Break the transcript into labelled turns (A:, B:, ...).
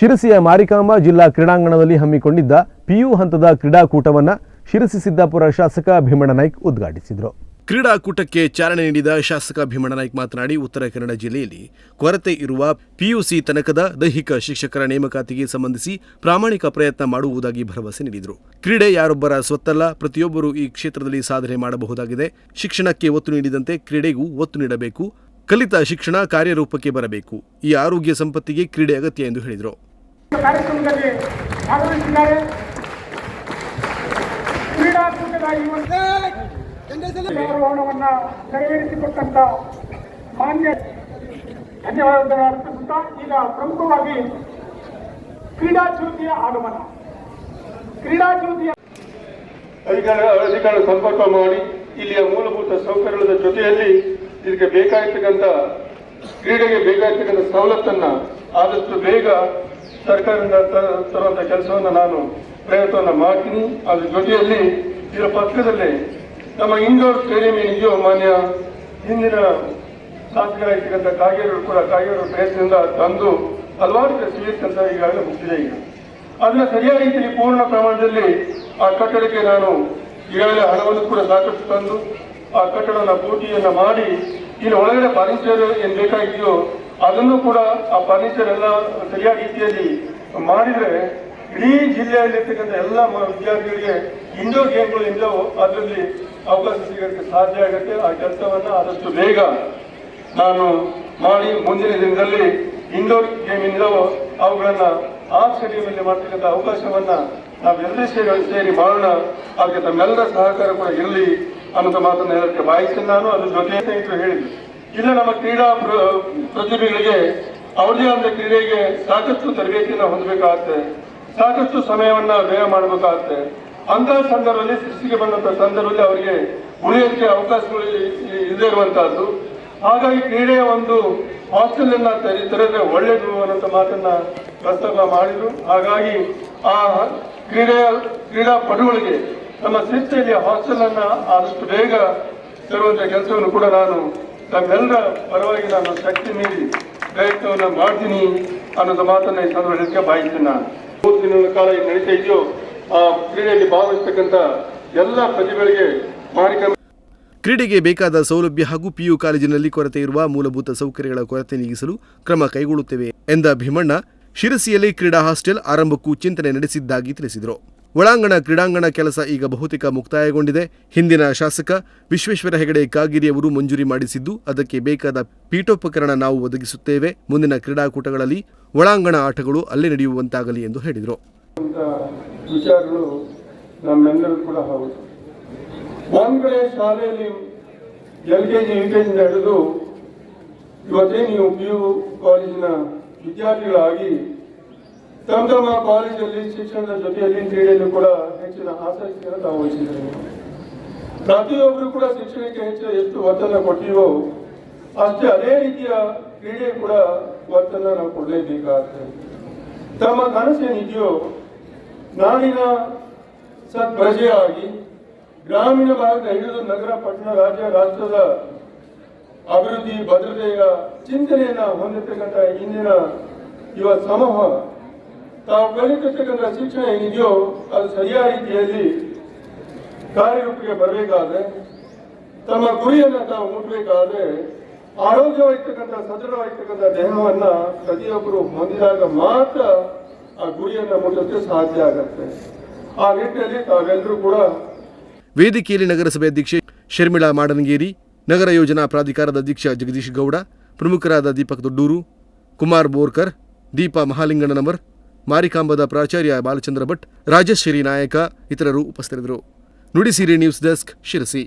A: ಶಿರಸಿಯ ಮಾರಿಕಾಂಬಾ ಜಿಲ್ಲಾ ಕ್ರೀಡಾಂಗಣದಲ್ಲಿ ಹಮ್ಮಿಕೊಂಡಿದ್ದ ಪಿಯು ಹಂತದ ಕ್ರೀಡಾಕೂಟವನ್ನು ಶಿರಸಿ ಸಿದ್ದಾಪುರ ಶಾಸಕ ಭೀಮಣ್ಣ ನಾಯ್ಕ್ ಉದ್ಘಾಟಿಸಿದರು. ಕ್ರೀಡಾಕೂಟಕ್ಕೆ ಚಾಲನೆ ನೀಡಿದ ಶಾಸಕ ಭೀಮಣ್ಣ ನಾಯ್ಕ್ ಮಾತನಾಡಿ, ಉತ್ತರ ಕನ್ನಡ ಜಿಲ್ಲೆಯಲ್ಲಿ ಕೊರತೆ ಇರುವ ಪಿಯುಸಿ ತನಕದ ದೈಹಿಕ ಶಿಕ್ಷಕರ ನೇಮಕಾತಿಗೆ ಸಂಬಂಧಿಸಿ ಪ್ರಾಮಾಣಿಕ ಪ್ರಯತ್ನ ಮಾಡುವುದಾಗಿ ಭರವಸೆ ನೀಡಿದರು. ಕ್ರೀಡೆ ಯಾರೊಬ್ಬರ ಸ್ವತ್ತಲ್ಲ, ಪ್ರತಿಯೊಬ್ಬರು ಈ ಕ್ಷೇತ್ರದಲ್ಲಿ ಸಾಧನೆ ಮಾಡಬಹುದಾಗಿದೆ. ಶಿಕ್ಷಣಕ್ಕೆ ಒತ್ತು ನೀಡಿದಂತೆ ಕ್ರೀಡೆಗೂ ಒತ್ತು ನೀಡಬೇಕು. ಕಲಿತ ಶಿಕ್ಷಣ ಕಾರ್ಯರೂಪಕ್ಕೆ ಬರಬೇಕು. ಈ ಆರೋಗ್ಯ ಸಂಪತ್ತಿಗೆ ಕ್ರೀಡೆ ಅಗತ್ಯ ಎಂದು ಹೇಳಿದರು.
B: ಕಾರ್ಯಕ್ರಮದಲ್ಲಿ ಭಾಗವಹಿಸಿದ್ದಾರೆ. ಕ್ರೀಡಾಕೂಟದ ಈ ಒಂದು ಗೌರವವನ್ನು ನೆರವೇರಿಸಿಕೊಟ್ಟಂತ ಮಾನ್ಯ ಧನ್ಯವಾದಗಳನ್ನು ಅರ್ಪಿಸುತ್ತಾ ಈಗ ಪ್ರಮುಖವಾಗಿ ಕ್ರೀಡಾ ಜ್ಯೋತಿಯ ಆಗಮನ. ಕ್ರೀಡಾ ಜ್ಯೋತಿಯ
C: ಅಧಿಕಾರ ಅಧಿಕಾರ ಸಂಪರ್ಕ ಮಾಡಿ ಇಲ್ಲಿಯ ಮೂಲಭೂತ ಸೌಕರ್ಯದ ಜೊತೆಯಲ್ಲಿ ಇದಕ್ಕೆ ಬೇಕಾಗಿರ್ತಕ್ಕಂಥ ಕ್ರೀಡೆಗೆ ಬೇಕಾಗಿರ್ತಕ್ಕಂಥ ಸವಲತ್ತನ್ನ ಆದಷ್ಟು ಬೇಗ ಸರ್ಕಾರದಿಂದ ತರುವಂಥ ಕೆಲಸವನ್ನು ನಾನು ಪ್ರಯತ್ನವನ್ನು ಮಾಡ್ತೀನಿ. ಅದ್ರ ಜೊತೆಯಲ್ಲಿ ಇದರ ಪಕ್ಕದಲ್ಲಿ ನಮ್ಮ ಇಂಡೋರ್ ಸ್ಟೇಡಿಯಂ ಏನಿದೆಯೋ ಮಾನ್ಯ ಹಿಂದಿನ ಶಾಸಕರಾಗಿರ್ತಕ್ಕಂಥ ಕಾಗೇರರು ಕೂಡ ಕಾಗೇರರ ಪ್ರಯತ್ನದಿಂದ ತಂದು ಹಲವಾರು ಸಿವಿಲ್ಸ್ ಅಂತ ಈಗಾಗಲೇ ಮುಗಿದಿದೆ ಈಗ. ಅದನ್ನು ಸರಿಯಾದ ರೀತಿಯಲ್ಲಿ ಪೂರ್ಣ ಪ್ರಮಾಣದಲ್ಲಿ ಆ ಕಟ್ಟಡಕ್ಕೆ ನಾನು ಈಗಾಗಲೇ ಹಣವನ್ನು ಕೂಡ ಸಾಕಷ್ಟು ತಂದು ಆ ಕಟ್ಟಡನ ಪೂರ್ತಿಯನ್ನು ಮಾಡಿ ಇನ್ನು ಒಳಗಡೆ ಫರ್ನಿಚರ್ ಏನು ಬೇಕಾಗಿದೆಯೋ ಅದನ್ನು ಕೂಡ ಆ ಫರ್ನಿಚರ್ ಎಲ್ಲ ಸರಿಯಾದ ರೀತಿಯಲ್ಲಿ ಮಾಡಿದ್ರೆ ಇಡೀ ಜಿಲ್ಲೆಯಲ್ಲಿರ್ತಕ್ಕಂಥ ಎಲ್ಲ ವಿದ್ಯಾರ್ಥಿಗಳಿಗೆ ಇಂಡೋರ್ ಗೇಮ್ಗಳು ಇಂದೋ ಅದರಲ್ಲಿ ಅವಕಾಶ ಸಿಗೋಕ್ಕೆ ಸಾಧ್ಯ ಆಗುತ್ತೆ. ಆ ಕೆಲಸವನ್ನು ಆದಷ್ಟು ಬೇಗ ನಾನು ಮಾಡಿ ಮುಂದಿನ ದಿನದಲ್ಲಿ ಇಂಡೋರ್ ಗೇಮ್ ಅವುಗಳನ್ನು ಆ ಸ್ಟೇಡಿಯಂನಲ್ಲಿ ಮಾಡ್ತಕ್ಕಂಥ ಅವಕಾಶವನ್ನ ನಾವೆಲ್ಲರೂ ಸೇರಿ ಸೇರಿ ಮಾಡೋಣ. ಅದಕ್ಕೆ ತಮ್ಮೆಲ್ಲರ ಸಹಕಾರ ಕೂಡ ಇರಲಿ ಅನ್ನೋದು ಮಾತನ್ನು ಹೇಳಕ್ಕೆ ಬಾಯಿಸಿ ನಾನು. ಅದ್ರ ಜೊತೆ ಸ್ನೇಹಿತರು ಇಲ್ಲ ನಮ್ಮ ಕ್ರೀಡಾ ಪ್ರ- ಪ್ರತಿಭೆಗಳಿಗೆ ಅವ್ರದೇ ಆದ ಕ್ರೀಡೆಗೆ ಸಾಕಷ್ಟು ತರಬೇತಿಯನ್ನು ಹೊಂದಬೇಕಾಗತ್ತೆ. ಸಾಕಷ್ಟು ಸಮಯವನ್ನ ವ್ಯಯ ಮಾಡಬೇಕಾಗತ್ತೆ. ಅಂತಹ ಸಂದರ್ಭದಲ್ಲಿ ಸೃಷ್ಟಿಗೆ ಬಂದಂತ ಸಂದರ್ಭದಲ್ಲಿ ಅವರಿಗೆ ಉಳಿಯೋಕ್ಕೆ ಅವಕಾಶಗಳು ಇಲ್ಲದೆ ಇರುವಂತಹದ್ದು. ಹಾಗಾಗಿ ಕ್ರೀಡೆಯ ಒಂದು ಹಾಸ್ಟೆಲ್ ಅನ್ನ ತೆರೆ- ತೆರೆದ್ರೆ ಒಳ್ಳೇದು ಅನ್ನೋಂಥ ಮಾತನ್ನ ಪ್ರಸ್ತಾಪ ಮಾಡಿದ್ರು. ಹಾಗಾಗಿ ಆ ಕ್ರೀಡೆಯ ಕ್ರೀಡಾಪಟುಗಳಿಗೆ ನಮ್ಮ ಸಂಸ್ಥೆಯಲ್ಲಿ ಹಾಸ್ಟೆಲ್ ಅನ್ನ ಆದಷ್ಟು ಬೇಗ ತರುವಂತ ಕೆಲಸವನ್ನು ಕೂಡ ನಾನು ತಮ್ಮೆಲ್ಲರ ಪರವಾಗಿ ನಾನು ಶಕ್ತಿ ಮೀರಿ ಪ್ರಯತ್ನವನ್ನು ಮಾಡ್ತೀನಿ ಅನ್ನೋದು ಮಾತನ್ನ ಈ ಸಂದರ್ಭಕ್ಕೆ ಬಾಯಿಸ್ತೀನಿ ನಾನು. ಮೂರು ದಿನಗಳ ಕಾಲ ಏನು ನಡೀತಾ ಇದೆಯೋ, ಆ ಕ್ರೀಡೆಯಲ್ಲಿ ಭಾಗವಹಿಸ್ತಕ್ಕಂಥ ಎಲ್ಲ ಪ್ರತಿಭೆಗಳಿಗೆ ಮಾರಿಕ
A: ಕ್ರೀಡೆಗೆ ಬೇಕಾದ ಸೌಲಭ್ಯ ಹಾಗೂ ಪಿಯು ಕಾಲೇಜಿನಲ್ಲಿ ಕೊರತೆ ಇರುವ ಮೂಲಭೂತ ಸೌಕರ್ಯಗಳ ಕೊರತೆ ನೀಗಿಸಲು ಕ್ರಮ ಕೈಗೊಳ್ಳುತ್ತೇವೆ ಎಂದ ಭೀಮಣ್ಣ, ಶಿರಸಿಯಲ್ಲಿ ಕ್ರೀಡಾ ಹಾಸ್ಟೆಲ್ ಆರಂಭಕ್ಕೂ ಚಿಂತನೆ ನಡೆಸಿದ್ದಾಗಿ ತಿಳಿಸಿದರು. ಒಳಾಂಗಣ, ಕ್ರೀಡಾಂಗಣ ಕೆಲಸ ಈಗ ಬಹುತೇಕ ಮುಕ್ತಾಯಗೊಂಡಿದೆ. ಹಿಂದಿನ ಶಾಸಕ ವಿಶ್ವೇಶ್ವರ ಹೆಗಡೆ ಕಾಗಿರಿಯವರು ಮಂಜೂರಿ ಮಾಡಿಸಿದ್ದು, ಅದಕ್ಕೆ ಬೇಕಾದ ಪೀಠೋಪಕರಣ ನಾವು ಒದಗಿಸುತ್ತೇವೆ. ಮುಂದಿನ ಕ್ರೀಡಾಕೂಟಗಳಲ್ಲಿ ಒಳಾಂಗಣ ಆಟಗಳು ಅಲ್ಲೇ ನಡೆಯುವಂತಾಗಲಿ ಎಂದು ಹೇಳಿದರು.
C: ಶಾಲೆಯಲ್ಲಿ ತಮ್ಮ ತಮ್ಮ ಕಾಲೇಜಲ್ಲಿ ಶಿಕ್ಷಣದ ಜೊತೆಯಲ್ಲಿ ಕ್ರೀಡೆಯಲ್ಲೂ ಕೂಡ ಹೆಚ್ಚಿನ ಆಸಕ್ತಿಯನ್ನು ತಾವು ವಹಿಸಿದ್ದಾರೆ. ಪ್ರತಿಯೊಬ್ಬರು ಕೂಡ ಶಿಕ್ಷಣಕ್ಕೆ ಹೆಚ್ಚು ಎಷ್ಟು ಒತ್ತನ್ನು ಕೊಟ್ಟಿವೋ ಅಷ್ಟೇ ಅದೇ ರೀತಿಯ ಕ್ರೀಡೆ ಕೂಡ ಒತ್ತನ್ನು ನಾವು ಕೊಡಲೇಬೇಕಾಗ್ತದೆ. ತಮ್ಮ ಕನಸೇನಿದೆಯೋ ನಾಡಿನ ಸತ್ಪ್ರಜೆಯಾಗಿ ಗ್ರಾಮೀಣ ಭಾಗದ ಹಿಡಿದು ನಗರ, ಪಟ್ಟಣ, ರಾಜ್ಯ, ರಾಷ್ಟ್ರದ ಅಭಿವೃದ್ಧಿ, ಭದ್ರತೆಯ ಚಿಂತನೆಯನ್ನ ಹೊಂದಿರ್ತಕ್ಕಂಥ ಇಂದಿನ ಯುವ ಸಮೂಹ ತಾವು ಕಲಿತಕ್ಕಂಥ ಶಿಕ್ಷಣ ಏನಿದೆಯೋ ಅದು ಸರಿಯಾದ ರೀತಿಯಲ್ಲಿ ಕಾರ್ಯರೂಪಕ್ಕೆ ಬರಬೇಕಾದ್ರೆ, ತಮ್ಮ ಗುರಿಯನ್ನ ತಾವು ಮುಟ್ಟಬೇಕಾದ್ರೆ ಆರೋಗ್ಯವಾಗಿರ್ತಕ್ಕಂಥ, ಸದೃಢವಾಗಿರ್ತಕ್ಕಂಥ ದೇಹವನ್ನ ಪ್ರತಿಯೊಬ್ಬರು ಹೊಂದಿದಾಗ ಮಾತ್ರ ಆ ಗುರಿಯನ್ನ ಮುಟ್ಟಕ್ಕೆ ಸಾಧ್ಯ ಆಗತ್ತೆ. ಆ ನಿಟ್ಟಿನಲ್ಲಿ ತಾವೆಲ್ಲರೂ ಕೂಡ
A: ವೇದಿಕೆಯಲ್ಲಿ ನಗರಸಭೆ ಅಧ್ಯಕ್ಷೆ ಶರ್ಮಿಳಾ ಮಾಡನಗೇರಿ, ನಗರ ಯೋಜನಾ ಪ್ರಾಧಿಕಾರದ ಅಧ್ಯಕ್ಷ ಜಗದೀಶ್ ಗೌಡ, ಪ್ರಮುಖರಾದ ದೀಪಕ್ ದೊಡ್ಡೂರು, ಕುಮಾರ್ ಬೋರ್ಕರ್, ದೀಪಾ ಮಹಾಲಿಂಗಣ್ಣನವರ್ ಮಾರಿಕಾಂಬದ ಪ್ರಾಚಾರ್ಯ ಬಾಲಚಂದ್ರ ಭಟ್ ರಾಜಶ್ರೀ ನಾಯಕ ಇತರರು ಉಪಸ್ಥಿತರಿದ್ದರು. Nudisiri news desk Sirsi.